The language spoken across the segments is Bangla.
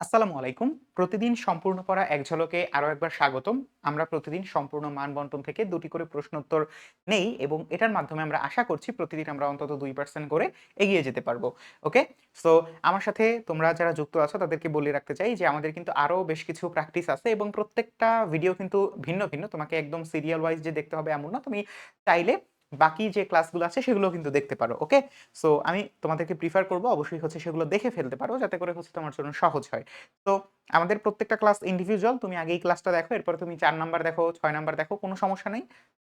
আসসালামু আলাইকুম। প্রতিদিন সম্পূর্ণ পড়া এক ঝলকে আরও একবার স্বাগতম। আমরা প্রতিদিন সম্পূর্ণ মান বন্টন থেকে দুটি করে প্রশ্ন উত্তর নেই এবং এটার মাধ্যমে আমরা আশা করছি প্রতিদিন আমরা অন্তত দুই পার্সেন্ট করে এগিয়ে যেতে পারব। ওকে? সো আমার সাথে তোমরা যারা যুক্ত আছো, তাদেরকে বলে রাখতে চাই যে আমাদের কিন্তু আরও বেশ কিছু প্র্যাকটিস আছে এবং প্রত্যেকটা ভিডিও কিন্তু ভিন্ন ভিন্ন। তোমাকে একদম সিরিয়াল ওয়াইজ যে দেখতে হবে এমন না। তুমি চাইলে বাকি যে ক্লাসগুলো আছে সেগুলো কিন্তু দেখতে পারো ওকে সো আমি তোমাদেরকে প্রিফার করব অবশ্যই হচ্ছে সেগুলো দেখে ফেলতে পারো, যাতে করে হচ্ছে তোমার জন্য সহজ হয়। তো আমাদের প্রত্যেকটা ক্লাস ইন্ডিভিজুয়াল তুমি আগেই ক্লাসটা দেখো, এরপরে তুমি চার নাম্বার দেখো, ছয় নাম্বার দেখো, কোনো সমস্যা নেই।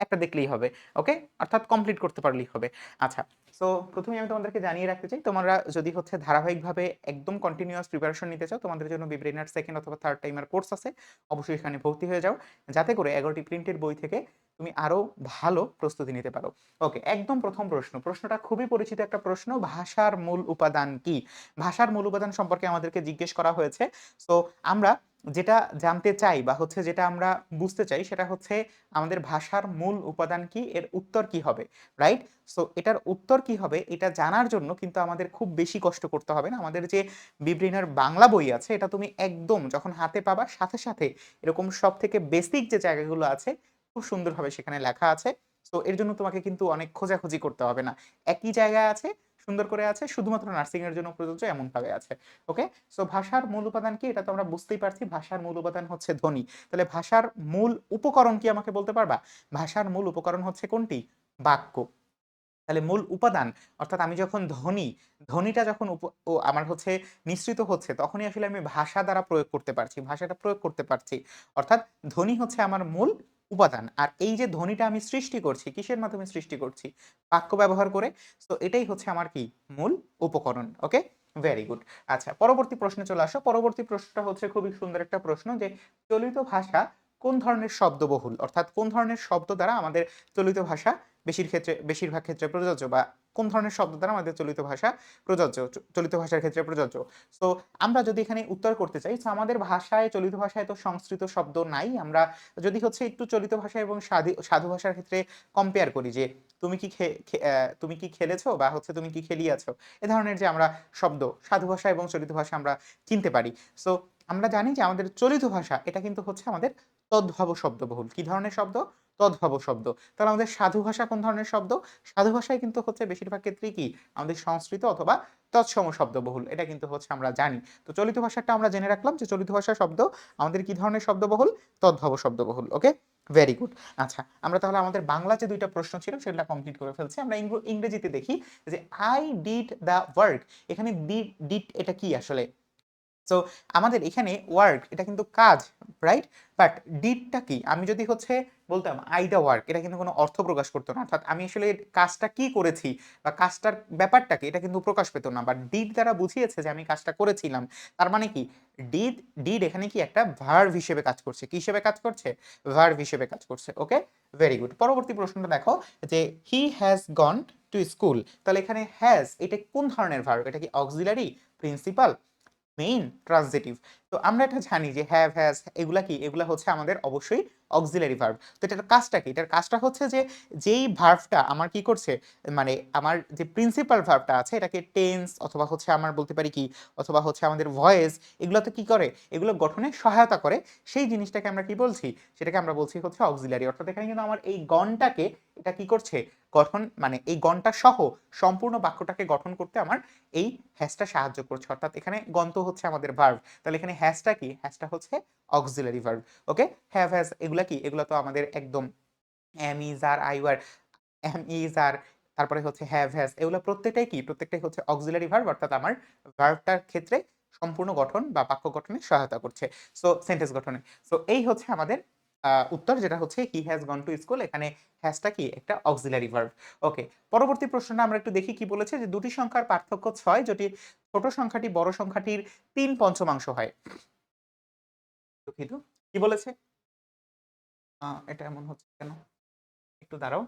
একটা দেখলেই হবে ওকে অর্থাৎ কমপ্লিট করতে পারলেই হবে। আচ্ছা সো প্রথমে আমি তোমাদেরকে জানিয়ে রাখতে চাই, তোমরা যদি হচ্ছে ধারাবাহিকভাবে একদম কন্টিনিউয়াস প্রিপারেশন নিতে চাও, তোমাদের জন্য বিব্রেনার সেকেন্ড অথবা থার্ড টাইমার কোর্স আছে, অবশ্যই এখানে ভর্তি হয়ে যাও। যাতে করে এগারোটি প্রিন্টের বই থেকে তুমি আরও ভালো প্রস্তুতি নিতে পারো। ওকে একদম প্রথম প্রশ্ন। প্রশ্নটা খুবই পরিচিত একটা প্রশ্ন, ভাষার মূল উপাদান কি? ভাষার মূল উপাদান সম্পর্কে আমাদেরকে জিজ্ঞেস করা হয়েছে। সো আমরা যেটা জানতে চাই বা হচ্ছে যেটা আমরা বুঝতে চাই সেটা হচ্ছে আমাদের ভাষার মূল উপাদান কি, এর উত্তর কি হবে রাইট সো এটার উত্তর কি হবে এটা জানার জন্য কিন্তু আমাদের খুব বেশি কষ্ট করতে হবে না। আমাদের যে বিব্রিনার বাংলা বই আছে এটা তুমি একদম যখন হাতে পাবা সাথে সাথে এরকম সব থেকে বেসিক যে জায়গাগুলো আছে খুব সুন্দরভাবে সেখানে লেখা আছে। সো এর জন্য তোমাকে কিন্তু অনেক খোঁজাখুঁজি করতে হবে না। একই জায়গায় আছে সুন্দর করে আছে, শুধুমাত্র নার্সিং এর জন্য প্রযোজ্য এমন ভাবে আছে। ওকে সো ভাষার মূল উপাদান কি? এটা তো আমরা বুঝতেই পারছি, ভাষার মূল উপাদান হচ্ছে ধ্বনি। তাহলে ভাষার মূল উপকরণ কি আমাকে বলতে পারবা? ভাষার মূল উপকরণ হচ্ছে কোনটি? বাক্য। তাহলে মূল উপাদান, অর্থাৎ আমি যখন ধ্বনি, ধ্বনিটা যখন ও আমার হচ্ছে নিঃসৃত হচ্ছে, তখনই আসলে আমি ভাষা দ্বারা প্রয়োগ করতে পারছি, ভাষাটা প্রয়োগ করতে পারছি। অর্থাৎ ধ্বনি হচ্ছে আমার মূল উপাদান। আর এই যে ধ্বনিটা আমি সৃষ্টি করছি, কিসের মাধ্যমে সৃষ্টি করছি? বাক্য ব্যবহার করে। তো এটাই হচ্ছে আমার কি? মূল উপকরণ, ওকে? ভেরি গুড আচ্ছা পরবর্তী প্রশ্নে চলে আসো। পরবর্তী প্রশ্নটা হচ্ছে খুবই সুন্দর একটা প্রশ্ন যে, চলিত ভাষা কোন ধরনের শব্দবহুল? অর্থাৎ কোন ধরনের শব্দ দ্বারা আমাদের চলিত ভাষা বেশির ক্ষেত্রে, বেশিরভাগ ক্ষেত্রে প্রযোজ্য বা কোন ধরনের শব্দ দ্বারা আমাদের চলিত ভাষা প্রযোজ্য চলিত ভাষার ক্ষেত্রে প্রযোজ্য? সো আমরা যদি এখানে উত্তর করতে চাই তো আমাদের ভাষায়, চলিত ভাষায় তো সংস্কৃত শব্দ নাই। আমরা যদি হচ্ছে একটু চলিত ভাষা এবং সাধু ভাষার ক্ষেত্রে কম্পেয়ার করি যে, তুমি কি তুমি কি খেলেছো বা হচ্ছে তুমি কি খেলিয়াছো? এ ধরনের যে আমরা শব্দ, সাধু ভাষা এবং চলিত ভাষা আমরা চিনতে পারি। সো আমরা জানি যে আমাদের চলিত ভাষা, এটা কিন্তু হচ্ছে আমাদের তদ্ভব শব্দবহুল। কি ধরনের শব্দ? তদ্ভব শব্দ। তাহলে আমাদের সাধু ভাষা কোন ধরনের শব্দ? সাধু ভাষায় কিন্তু হচ্ছে বেশিরভাগ ক্ষেত্রেই কি? আমাদের সংস্কৃত অথবা তৎসম শব্দবহুল, এটা কিন্তু হচ্ছে আমরা জানি। তো চলিত ভাষাটা আমরা জেনে রাখলাম যে চলিত ভাষা শব্দ আমাদের কি ধরনের শব্দবহুল? তদ্ভব শব্দবহুল ওকে ভেরি গুড আচ্ছা আমরা তাহলে আমাদের বাংলা যে দুইটা প্রশ্ন ছিল সেটা কমপ্লিট করে ফেলছি। আমরা ইংরেজিতে দেখি যে আই ডিড দ্য ওয়ার্ক এখানে ডিড এটা কি আসলে? সো আমাদের এখানে ওয়ার্ক এটা কিন্তু কাজ রাইট বাট ডিডটা কি? আমি যদি হচ্ছে বলতাম, আই দ্য ওয়ার্ক এটা কিন্তু কোনো অর্থ প্রকাশ করতো না। অর্থাৎ আমি আসলে কাজটা কি করেছি বা কাজটার ব্যাপারটা কি, এটা কিন্তু প্রকাশ পেত না। বাট ডিড দ্বারা বুঝিয়েছে যে আমি কাজটা করেছিলাম। তার মানে কি? ডিড ডিড এখানে কি একটা ভার্ভ হিসেবে কাজ করছে। কি হিসেবে কাজ করছে? ভার্ভ হিসেবে কাজ করছে। ওকে ভেরি গুড পরবর্তী প্রশ্নটা দেখো, যে he has gone to school তাহলে এখানে হ্যাজ এটা কোন ধরনের ভার্ব এটা কি অক্সিলারি প্রিন্সিপাল মেইন ট্রান্সিটিভ তো আমরা এটা জানি যে হ্যাভ হ্যাজ এগুলা কি? এগুলা হচ্ছে আমাদের অবশ্যই অক্সিলারি ভার্ব তো এটার কাজটা কি? এটার কাজটা হচ্ছে যে যেই ভার্বটা আমার কি করছে? মানে আমার যে প্রিন্সিপাল ভার্বটা আছে, এটাকে টেন্স অথবা হচ্ছে আমার বলতে পারি কি? অথবা হচ্ছে আমাদের ভয়েস এগুলোতে কি করে? এগুলো গঠনে সহায়তা করে। সেই জিনিসটাকে আমরা কি বলছি? সেটাকে আমরা বলছি হচ্ছে অক্সিলারি অর্থাৎ এখানে কিন্তু আমার এই গণটাকে এটা কি করছে? গঠন মানে এই গণটা সহ সম্পূর্ণ বাক্যটাকে গঠন করতে আমার এই হ্যাশটা সাহায্য করছে। অর্থাৎ এখানে গন্ত হচ্ছে আমাদের ভার্ব তাহলে এখানে হ্যাশটা কি? হ্যাশটা হচ্ছে auxiliary verb okay? Have has এগুলা কি? এগুলো তো আমাদের একদম am is are I are am is are তারপরে হচ্ছে হ্যাভ হ্যাজ এগুলো প্রত্যেকটাই কি? প্রত্যেকটাই হচ্ছে অক্সিলারি ভার্ব অর্থাৎ আমার ভার্বটার ক্ষেত্রে সম্পূর্ণ গঠন বা বাক্য গঠনে সহায়তা করছে। সো সেন্টেন্স গঠনে। সো এই হচ্ছে আমাদের উত্তর যেটা হচ্ছে he has gone to school এখানে হ্যাজটা কি? একটা অক্সিলারি ভার্ব ওকে পরবর্তী প্রশ্নটা আমরা একটু দেখি কি বলেছে যে দুটি সংখ্যার পার্থক্য ছয়, যেটি ছোট সংখ্যাটি বড় সংখ্যাটির তিন পঞ্চমাংশ হয়। দুঃখিত, কি বলেছে? এটা এমন হচ্ছে কেন? একটু দাঁড়াও।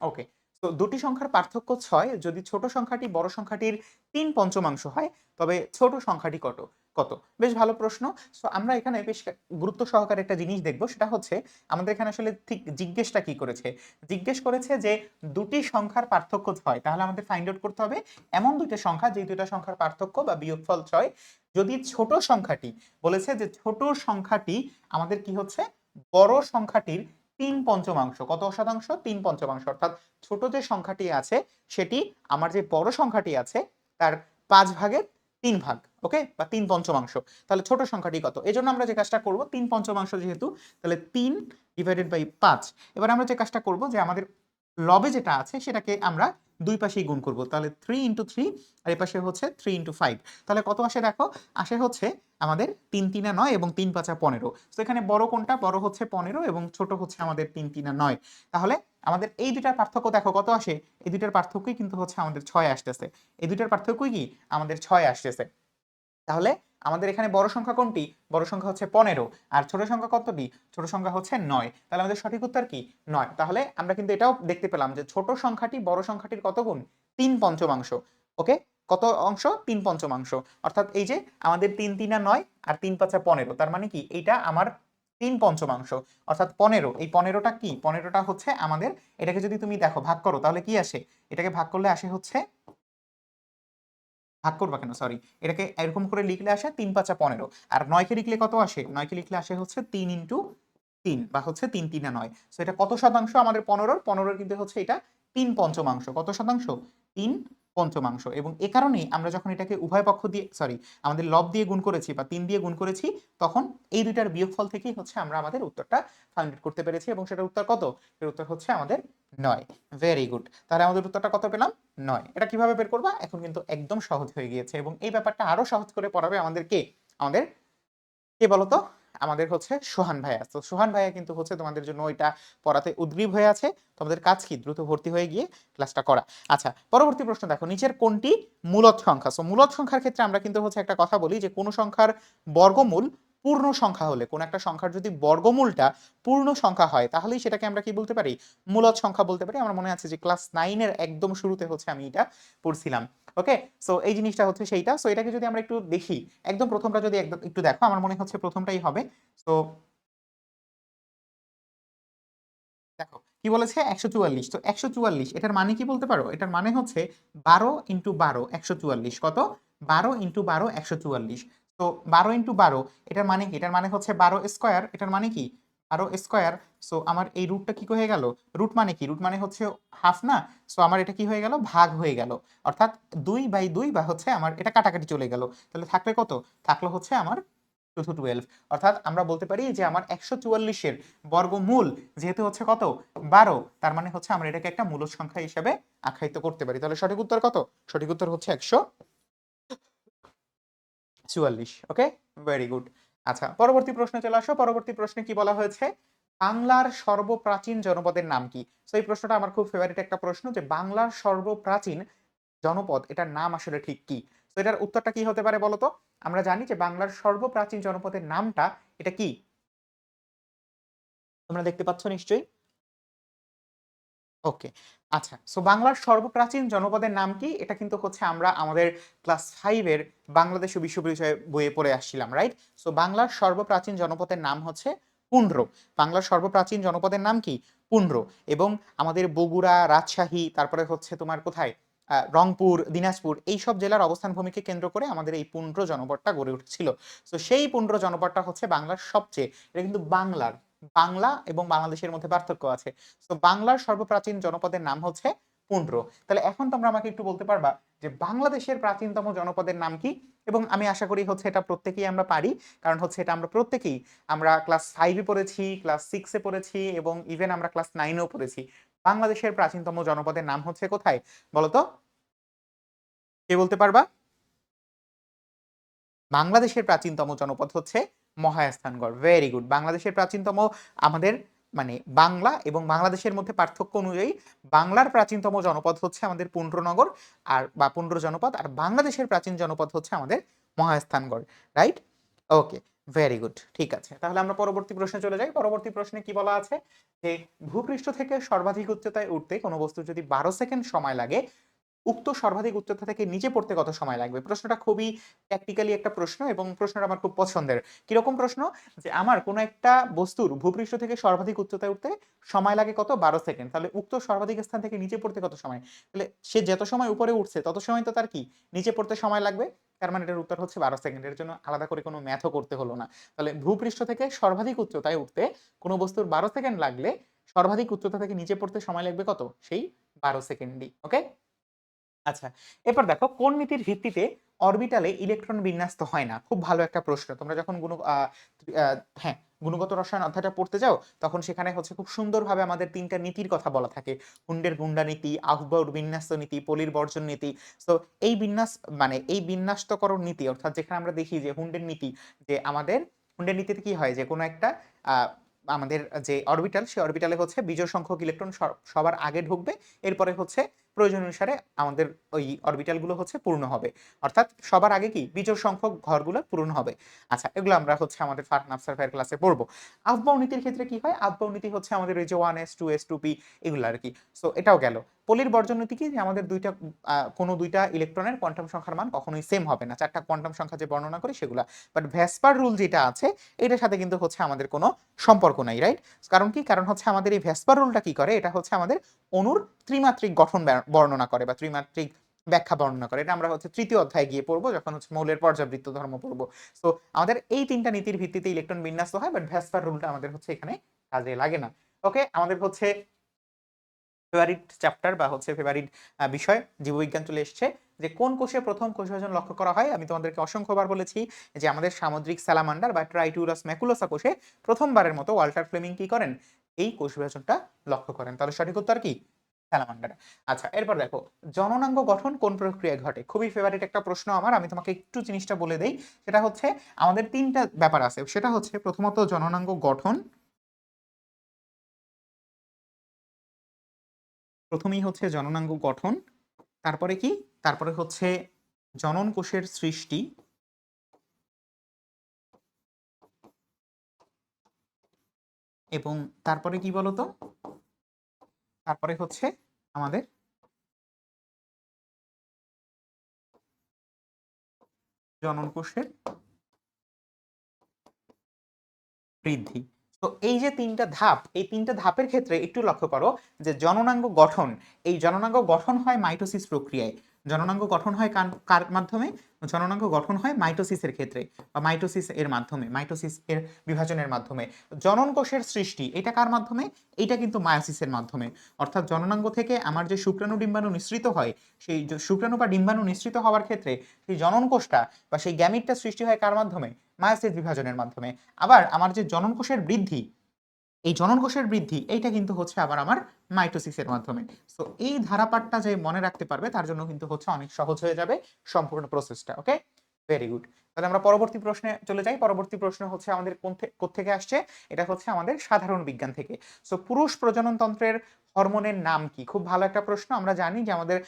ওকে তো দুটি সংখ্যার পার্থক্য ছয়, যদি ছোট সংখ্যাটি বড় সংখ্যাটির তিন পঞ্চমাংশ হয়, তবে ছোট সংখ্যাটি কত? কত? বেশ ভালো প্রশ্ন। সো আমরা এখানে বেশ গুরুত্ব সহকারে একটা জিনিস দেখব, সেটা হচ্ছে আমাদের এখানে আসলে ঠিক জিজ্ঞেসটা কি করেছে? জিজ্ঞেস করেছে যে দুটি সংখ্যার পার্থক্য ছয়, তাহলে আমাদের ফাইন্ড আউট করতে হবে এমন দুইটা সংখ্যা যে দুইটা সংখ্যার পার্থক্য বা বিয়োগফল ছয়। যদি ছোট সংখ্যাটি বলেছে যে ছোট সংখ্যাটি আমাদের কি হচ্ছে? বড় সংখ্যাটির তিন পঞ্চমাংশ। কত শতাংশ? তিন পঞ্চমাংশ। অর্থাৎ ছোট যে সংখ্যাটি আছে, সেটি আমার যে বড় সংখ্যাটি আছে, তার পাঁচ ভাগের তিন ভাগ। ওকে বা তিন পঞ্চমাংশ। তাহলে ছোট সংখ্যাটি কত? এই জন্য আমরা যে কাজটা করব, তিন পঞ্চমাংশ যেহেতু, তাহলে তিন ডিভাইডেড বাই পাঁচ। এবার আমরা যে কাজটা করব, যে আমাদের লবে যেটা আছে, সেটাকে আমরা দুই পাশেই গুণ করব। তাহলে থ্রি ইন্টু থ্রি আর এ পাশে হচ্ছে থ্রি ইন্টু ফাইভ তাহলে কত আসে দেখো? আসে হচ্ছে আমাদের তিন তিনা নয় এবং তিন পাঁচা পনেরো। তো এখানে বড় কোনটা? বড় হচ্ছে পনেরো এবং ছোট হচ্ছে আমাদের তিন তিনা নয়। তাহলে আমাদের এই দুটার পার্থক্য দেখো কত আসে? এই দুটার পার্থক্যই কিন্তু হচ্ছে আমাদের ছয় আসতেছে। এই দুটার পার্থক্যই কি? আমাদের ছয় আসতেছে। তাহলে আমাদের এখানে বড় সংখ্যা কোনটি? বড় সংখ্যা হচ্ছে পনেরো। আর ছোট সংখ্যা কতটি? ছোট সংখ্যা হচ্ছে নয়। তাহলে আমাদের সঠিক উত্তর কি? নয়। তাহলে আমরা কিন্তু এটাও দেখতে পেলাম যে ছোট সংখ্যাটি বড় সংখ্যাটির কত গুণ? তিন পঞ্চমাংশ। ওকে? কত অংশ? তিন পঞ্চমাংশ। অর্থাৎ এই যে আমাদের তিন তিনা নয় আর তিন পাঁচা পনেরো, তার মানে কি? এইটা আমার তিন পঞ্চমাংশ। অর্থাৎ পনেরো। এই পনেরোটা কি? পনেরোটা হচ্ছে আমাদের, এটাকে যদি তুমি দেখো, ভাগ করো, তাহলে কি আসে? এটাকে ভাগ করলে আসে হচ্ছে ভাগ করবা কেন? সরি এটাকে এরকম করে লিখলে আসে তিন পাঁচা পনেরো। আর নয়কে লিখলে কত আসে? নয়কে লিখলে আসে হচ্ছে তিন ইন্টু তিন বা হচ্ছে তিন তিনে নয়। সো এটা কত শতাংশ? আমাদের পনেরোর। পনেরোর কিন্তু হচ্ছে এটা তিন পঞ্চমাংশ। কত শতাংশ? তিন পঞ্চমাংশ এবং এ কারণেই আমরা যখন এটাকে উভয় পক্ষ দিয়ে সরি আমাদের লব দিয়ে গুণ করেছি বা তিন দিয়ে গুণ করেছি, তখন এই দুইটার বিয়োগফল থেকেই হচ্ছে আমরা আমাদের উত্তরটা ফাইন্ড করতে পেরেছি এবং সেটার উত্তর কত? এর উত্তর হচ্ছে আমাদের নয়। ভেরি গুড তাহলে আমাদের উত্তরটা কত পেলাম? নয়। এটা কীভাবে বের করবা? এখন কিন্তু একদম সহজ হয়ে গিয়েছে এবং এই ব্যাপারটা আরও সহজ করে পড়াবে আমাদের কে? আমাদের কে বলতো? আমাদের হচ্ছে সোহান ভাইয়া। তো সোহান ভাইয়া কিন্তু হচ্ছে তোমাদের জন্য ওইটা পড়াতে উদ্গ্রীব হয়ে আছে। তোমাদের কাজ কি? দ্রুত ভর্তি হয়ে গিয়ে ক্লাসটা করা। আচ্ছা পরবর্তী প্রশ্ন দেখো। নিচের কোনটি মূলত সংখ্যা? সো মূলত সংখ্যার ক্ষেত্রে আমরা কিন্তু হচ্ছে একটা কথা বলি যে কোন সংখ্যার বর্গমূল পূর্ণ সংখ্যা হলে, কোন একটা সংখ্যার যদি বর্গমূলটা পূর্ণ সংখ্যা হয়, তাহলেই সেটাকে আমরা কি বলতে পারি? মূলত সংখ্যা বলতে পারি। আমার মনে আছে যে ক্লাস নাইনের একদম শুরুতে হচ্ছে আমি এটা পড়ছিলাম। ওকে সো এই জিনিসটা হচ্ছে সেইটা। সো এটাকে যদি আমরা একটু দেখি, একদম প্রথমটা যদি একদম একটু দেখো, আমার মনে হচ্ছে প্রথমটাই হবে। সো দেখো, কি বলেছে? একশো চুয়াল্লিশ। তো একশো চুয়াল্লিশ, এটার মানে কি বলতে পারো? এটার মানে হচ্ছে বারো ইন্টু বারো, একশো চুয়াল্লিশ। কত? বারো ইন্টু বারো, একশো চুয়াল্লিশ। তো বারো ইন্টু বারো, এটার মানে কি? এটার মানে হচ্ছে বারো স্কোয়ার এটার মানে কি? বারো স্কোয়ার সো আমার এই রুটটা কি হয়ে গেল? রুট মানে কি? রুট মানে হচ্ছে হাফ না? সো আমার এটা কি হয়ে গেল? ভাগ হয়ে গেল। অর্থাৎ দুই বাই দুই বা হচ্ছে আমার এটা কাটাকাটি চলে গেল। তাহলে থাকলে কত? থাকল হচ্ছে আমার টু টুয়েলভ অর্থাৎ আমরা বলতে পারি যে আমার একশো চুয়াল্লিশের বর্গমূল যেহেতু হচ্ছে কত? বারো। তার মানে হচ্ছে আমরা এটাকে একটা মূল সংখ্যা হিসেবে আখ্যায়িত করতে পারি। তাহলে সঠিক উত্তর কত? সঠিক উত্তর হচ্ছে একশো চুয়াল্লিশ ওকে ভেরি গুড আচ্ছা পরবর্তী প্রশ্নে চলে আসো। পরবর্তী প্রশ্নে কি বলা হয়েছে? বাংলার সর্বপ্রাচীন জনপদের নাম কি? তো এই প্রশ্নটা আমার খুব ফেভারিট একটা প্রশ্ন যে বাংলার সর্বপ্রাচীন জনপদ, এটার নাম আসলে ঠিক কি? তো এটার উত্তরটা কি হতে পারে বলতো? আমরা জানি যে বাংলার সর্বপ্রাচীন জনপদের নামটা এটা কি? তোমরা দেখতে পাচ্ছ নিশ্চয়ই? ওকে আচ্ছা। সো বাংলার সর্বপ্রাচীন জনপদের নাম কি? এটা কিন্তু হচ্ছে আমরা আমাদের ক্লাস ফাইভের বাংলাদেশ ও বিশ্ব পরিচয় বইয়ে পড়ে আসছিলাম রাইট সো বাংলার সর্বপ্রাচীন জনপদের নাম হচ্ছে পুন্ড্র। বাংলার সর্বপ্রাচীন জনপদের নাম কি? পুন্ড্র। এবং আমাদের বগুড়া, রাজশাহী, তারপরে হচ্ছে তোমার কোথায়? রংপুর, দিনাজপুর এই সব জেলার অবস্থান ভূমিকে কেন্দ্র করে আমাদের এই পুন্ড্র জনপদটা গড়ে উঠেছিল। তো সেই পুন্ড্র জনপদটা হচ্ছে বাংলার সবচেয়ে, এটা কিন্তু বাংলার বাংলা এবং বাংলাদেশের মধ্যে পার্থক্য আছে। তো বাংলার সর্বপ্রাচীন জনপদের নাম হচ্ছে পুন্ড্র তাহলে এখন তোমরা আমাকে একটু বলতে পারবা যে বাংলাদেশের প্রাচীনতম জনপদের নাম কি? এবং আমি আশা করি হচ্ছে এটা প্রত্যেকেই আমরা পারি। কারণ হচ্ছে এটা আমরা প্রত্যেকেই, আমরা ক্লাস ফাইভে পড়েছি ক্লাস সিক্সে পড়েছি এবং ইভেন আমরা ক্লাস নাইনেও পড়েছি। বাংলাদেশের প্রাচীনতম জনপদের নাম হচ্ছে কোথায়? বলতো? কে বলতে পারবা? বাংলাদেশের প্রাচীনতম জনপদ হচ্ছে মহাস্থানগড়। ভেরি গুড বাংলাদেশের প্রাচীনতম আমাদের মানে বাংলা এবং বাংলাদেশের মধ্যে পার্থক্য অনুযায়ী বাংলার প্রাচীনতম জনপদ হচ্ছে আমাদের পুন্ড্রনগর আর বা পুন্ড্র জনপদ আর বাংলাদেশের প্রাচীন জনপদ হচ্ছে আমাদের Mahasthangarh right okay very good ঠিক আছে। তাহলে আমরা পরবর্তী প্রশ্নে চলে যাই। পরবর্তী প্রশ্নে কি বলা আছে? যে ভূপৃষ্ঠ থেকে সর্বাধিক উচ্চতায় উঠতে কোনো বস্তু যদি বারো সেকেন্ড সময় লাগে উক্ত সর্বাধিক উচ্চতা থেকে নিচে পড়তে কত সময় লাগবে? প্রশ্নটা খুবই প্র্যাকটিক্যালি একটা প্রশ্ন এবং প্রশ্নটা আমার খুব পছন্দের। কীরকম প্রশ্ন? যে আমার কোনো একটা বস্তুর ভূপৃষ্ঠ থেকে সর্বাধিক উচ্চতায় উঠতে সময় লাগে কত? বারো সেকেন্ড। তাহলে উক্ত সর্বাধিক স্থান থেকে নিচে পড়তে কত সময়? তাহলে সে যত সময় উপরে উঠছে, তত সময় তো তার কি? নিচে পড়তে সময় লাগবে? তার মানে এটার উত্তর হচ্ছে বারো সেকেন্ড এর জন্য আলাদা করে কোনো ম্যাথও করতে হলো না। তাহলে ভূপৃষ্ঠ থেকে সর্বাধিক উচ্চতায় উঠতে কোনো বস্তুর বারো সেকেন্ড লাগলে সর্বাধিক উচ্চতা থেকে নিচে পড়তে সময় লাগবে কত? সেই বারো সেকেন্ডই ওকে আচ্ছা এরপর দেখো, কোন নীতির ভিত্তিতে অরবিটালে ইলেকট্রন বিন্যস্ত হয় না? খুব ভালো একটা প্রশ্ন। তোমরা যখন গুণ হ্যাঁ গুণগত রসায়ন অধ্যায়টা পড়তে যাও, তখন সেখানে হচ্ছে খুব সুন্দরভাবে আমাদের তিনটা নীতির কথা বলা থাকে। হুন্ডের গুন্ডা নীতি, আহ্বাউর বিন্যস্ত নীতি, পলির বর্জন নীতি। তো এই বিন্যাস মানে এই বিন্যাস্তকরণ নীতি, অর্থাৎ যেখানে আমরা দেখি যে হুন্ডের নীতি, যে আমাদের হুন্ডের নীতিতে কি হয়? যে কোনো একটা আমাদের যে অরবিটাল সেই অরবিটালে হচ্ছে বিজোড় সংখ্যক ইলেকট্রন সবার আগে ঢুকবে, এরপরে হচ্ছে প্রয়োজন অনুসারে আমাদের ওই অরবিটালগুলো হচ্ছে পূর্ণ হবে। অর্থাৎ সবার আগে কি? বিজোড় সংখ্যক ঘরগুলো পূরণ হবে। আচ্ছা এগুলো আমরা হচ্ছে আমাদের ফার্ন আফসারফায়ার ক্লাসে পড়ব। আফবা নীতির ক্ষেত্রে কি হয়? আফবা নীতি হচ্ছে আমাদের ওই যে one S two S two P এগুলো আর কি। সো এটাও গেল। পলির বর্জন নীতি কি যে আমাদের দুইটা কোনো দুইটা ইলেকট্রনের কোয়ান্টাম সংখ্যার মান কখনোই সেম হবে না। চারটা কোয়ান্টাম সংখ্যা যে বর্ণনা করি সেগুলা। বাট ভ্যাসপার রুল যেটা আছে, এটার সাথে কিন্তু হচ্ছে আমাদের কোনো সম্পর্ক নাই রাইট কারণ কি? কারণ হচ্ছে আমাদের এই ভ্যাসপার রুলটা কি করে? এটা হচ্ছে আমাদের অণুর ত্রিমাত্রিক গঠন বর্ণনা করে বা ত্রিমাত্রিক ব্যাখ্যা বর্ণনা করে। এটা আমরা হচ্ছে তৃতীয় অধ্যায়ে গিয়ে পড়ব, যখন হচ্ছে মৌলের পর্যাবৃত্ত ধর্ম পড়ব। সো আমাদের এই তিনটা নীতির ভিত্তিতে ইলেকট্রন বিন্যাস হয় বাট ভ্যাসপার রুলটা আমাদের হচ্ছে এখানে কাজে লাগে না। ওকে আমাদের হচ্ছে ফেভারিট চ্যাপ্টার বা হচ্ছে ফেভারিট বিষয় জীববিজ্ঞান চলে এসছে যে কোন কোষে প্রথম কোষ বিভাজন লক্ষ্য করা হয়? আমি তোমাদেরকে অসংখ্যবার বলেছি যে আমাদের সামুদ্রিক স্যালামান্ডার বা ট্রাইটুরাস ম্যাকুলোসা কোষে প্রথমবারের মতো ওয়াল্টার ফ্লেমিং কি করেন? এই কোষ বিভাজনটা লক্ষ্য করেন। তাহলে সঠিক উত্তর কি? স্যালামান্ডার আচ্ছা এরপর দেখো, জননাঙ্গ গঠন কোন প্রক্রিয়ায় ঘটে? খুবই ফেভারিট একটা প্রশ্ন আমার, আমি তোমাকে একটু জিনিসটা বলে দেই। সেটা হচ্ছে, আমাদের তিনটা ব্যাপার আছে। সেটা হচ্ছে, প্রথমত জননাঙ্গ গঠন প্রথমেই হচ্ছে জননাঙ্গ গঠন, তারপরে কি? তারপরে হচ্ছে জনন কোষের সৃষ্টি। এবং তারপরে কি বলতো? তারপরে হচ্ছে আমাদের জনন কোষের বৃদ্ধি। তো এই যে তিনটা ধাপ, এই তিনটা ধাপের ক্ষেত্রে একটু লক্ষ্য করো যে জননাঙ্গ গঠন, এই জননাঙ্গ গঠন হয় মাইটোসিস প্রক্রিয়ায়। জননাঙ্গ গঠন হয় কার- মাধ্যমে? জননাঙ্গ গঠন হয় মাইটোসিসের ক্ষেত্রে বা মাইটোসিস এর মাধ্যমে, মাইটোসিস এর বিভাজনের মাধ্যমে। জনন কোষের সৃষ্টি, এটা কার মাধ্যমে? এটা কিন্তু মায়োসিসের মাধ্যমে। অর্থাৎ জননাঙ্গ থেকে আমার যে শুক্রাণু ডিম্বাণু নিঃসৃত হয়, সেই শুক্রাণু বা ডিম্বাণু নিঃসৃত হওয়ার ক্ষেত্রে সেই জনন কোষটা বা সেই গ্যামিটটা সৃষ্টি হয় কার মাধ্যমে? মায়োসিস বিভাজনের মাধ্যমে। আবার আমার যে জননকোষের বৃদ্ধি, এই জননকোষের বৃদ্ধি, এইটা কিন্তু হচ্ছে আবার আমার মাইটোসিসের মাধ্যমে। সো এই ধারাপাটটা যে মনে রাখতে পারবে, তার জন্য কিন্তু হচ্ছে অনেক সহজ হয়ে যাবে সম্পূর্ণ প্রসেসটা ওকে ভেরি গুড তাহলে আমরা পরবর্তী প্রশ্নে চলে যাই। পরবর্তী প্রশ্ন হচ্ছে আমাদের কোন থে- কোত্থেকে আসছে? এটা হচ্ছে আমাদের সাধারণ বিজ্ঞান থেকে। সো পুরুষ প্রজনন তন্ত্রের হরমোনের নাম কি? খুব ভালো একটা প্রশ্ন। আমরা জানি যে আমাদের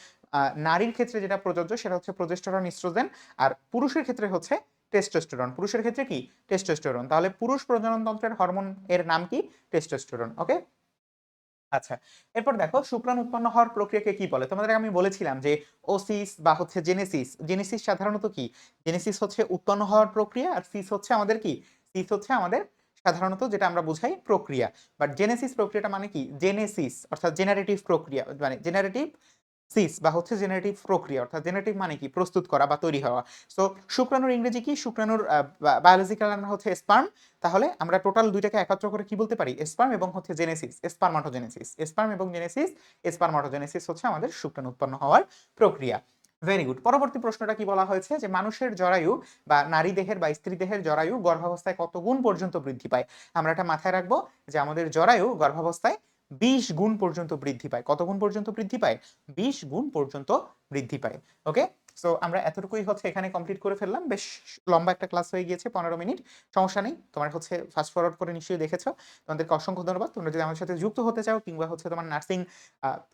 নারীর ক্ষেত্রে যেটা প্রযোজ্য, সেটা হচ্ছে প্রজেস্টেরন ইস্ট্রোজেন আর পুরুষের ক্ষেত্রে হচ্ছে টেস্টোস্টেরন পুরুষের ক্ষেত্রে কি? টেস্টোস্টেরন তাহলে পুরুষ প্রজনন তন্ত্রের হরমোন এর নাম কি? টেস্টোস্টেরন ওকে আচ্ছা এরপর দেখো, শুক্রাণু উৎপন্ন হওয়ার প্রক্রিয়াকে কি বলে? তোমাদের আমি বলেছিলাম যে ওসিস বা হচ্ছে জেনেসিস জেনেসিস সাধারণত কি? জেনেসিস হচ্ছে উৎপন্ন হওয়ার প্রক্রিয়া আর সিস হচ্ছে আমাদের কি? সিস হচ্ছে আমাদের সাধারণত যেটা আমরা বুঝাই প্রক্রিয়া। বাট জেনেসিস প্রক্রিয়াটা মানে কি? জেনেসিস অর্থাৎ জেনারেটিভ প্রক্রিয়া মানে জেনারেটিভ সিস বা হচ্ছে জেনারেটিভ প্রক্রিয়া, অর্থাৎ জেনারেটিভ মানে কি? প্রস্তুত করা বা তৈরি হওয়া। সো শুক্রাণুর ইংরেজি কি? শুক্রাণুর বায়োলজিক্যাল নাম হচ্ছে স্পার্ম তাহলে আমরা টোটাল দুইটাকে একত্র করে কি বলতে পারি? স্পার্ম এবং হচ্ছে জেনেসিস স্পার্মাটোজেনেসিস স্পার্ম এবং জেনেসিস স্পার্মাটোজেনেসিস হচ্ছে আমাদের শুক্রাণু উৎপন্ন হওয়ার প্রক্রিয়া। ভেরি গুড পরবর্তী প্রশ্নটা কি বলা হয়েছে? যে মানুষের জরায়ু বা নারী দেহের বা স্ত্রী দেহের জরায়ু গর্ভাবস্থায় কত গুণ পর্যন্ত বৃদ্ধি পায়? আমরা এটা মাথায় রাখব যে আমাদের জরায়ু গর্ভাবস্থায় বিশ গুণ পর্যন্ত বৃদ্ধি পায়। কত গুণ পর্যন্ত বৃদ্ধি পায়? বিশ গুণ পর্যন্ত বৃদ্ধি পায়। ওকে সো আমরা এতটুকুই হচ্ছে এখানে কমপ্লিট করে ফেললাম। বেশ লম্বা একটা ক্লাস হয়ে গিয়েছে, পনেরো মিনিট। সমস্যা নেই, তোমার হচ্ছে ফাস্ট ফরওয়ার্ড করে নিশ্চয়ই দেখেছ। তোমাদেরকে অসংখ্য ধন্যবাদ। তোমরা যদি আমার সাথে যুক্ত হতে চাও কিংবা হচ্ছে তোমার নার্সিং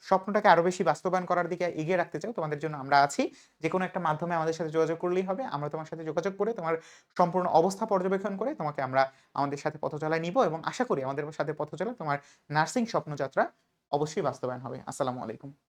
স্বপ্নটাকে আরও বেশি বাস্তবায়ন করার দিকে এগিয়ে রাখতে চাও, তোমাদের জন্য আমরা আছি। যে কোনো একটা মাধ্যমে আমাদের সাথে যোগাযোগ করলেই হবে। আমরা তোমার সাথে যোগাযোগ করে তোমার সম্পূর্ণ অবস্থা পর্যবেক্ষণ করে তোমাকে আমরা আমাদের সাথে পথচলায় নিব এবং আশা করি আমাদের সাথে পথচলা তোমার নার্সিং স্বপ্নযাত্রা অবশ্যই বাস্তবায়ন হবে। আসসালামু আলাইকুম।